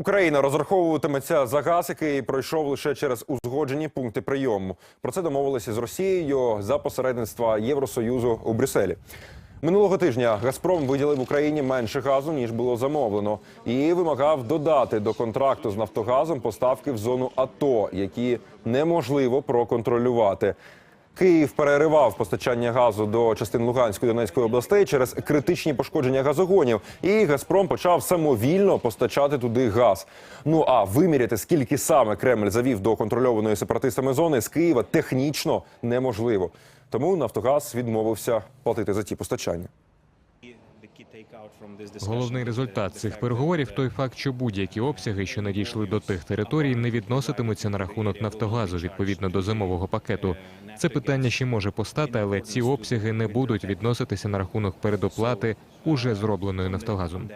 Україна розраховуватиметься за газ, який пройшов лише через узгоджені пункти прийому. Про це домовилися з Росією за посередництва Євросоюзу у Брюсселі. Минулого тижня Газпром виділив Україні менше газу ніж було замовлено, і вимагав додати до контракту з Нафтогазом поставки в зону АТО, які неможливо проконтролювати. Київ переривав постачання газу до частин Луганської та Донецької областей через критичні пошкодження газогонів, і Газпром почав самовільно постачати туди газ. Ну а виміряти, скільки саме Кремль завів до контрольованої сепаратистами зони з Києва, технічно неможливо. Тому Нафтогаз відмовився платити за ті постачання. Головний результат цих переговорів той факт, що будь-які обсяги, що надійшли до тих територій, не відноситимуться на рахунок Нафтогазу відповідно до зимового пакету. Це питання ще може постати, але ці обсяги не будуть відноситися на рахунок передоплати уже зробленої Нафтогазом.